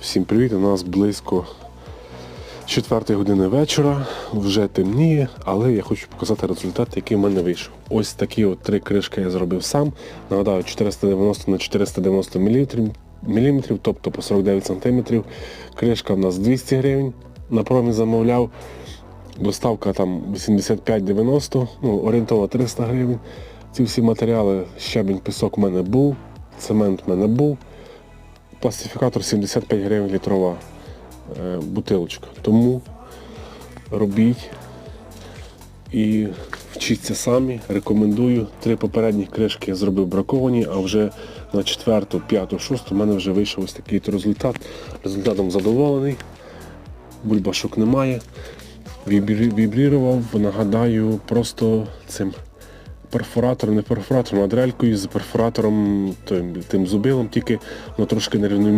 Всім привіт! У нас близько 4 години вечора, вже темніє, але я хочу показати результат, який в мене вийшов. Ось такі от три кришки я зробив сам. Нагадаю, 490 на 490 мм, тобто по 49 см. Кришка в нас 200 гривень. На промі замовляв. Доставка там 85-90, ну, орієнтовно 300 гривень. Ці всі матеріали, щебінь, пісок в мене був, цемент в мене був пластифікатор 75 гривень літрова е, бутилочка. Тому робіть і вчіться самі. Рекомендую. Три попередні кришки я зробив браковані, а вже на четверту, п'яту, шосту в мене вже вийшов ось такий результат. Результатом задоволений. Бульбашок немає. Вібрі- Вібрірував, нагадаю, просто цим перфоратором, не перфоратором, а дрелькою з перфоратором тим, тим зубилом, тільки воно трошки нерівномірно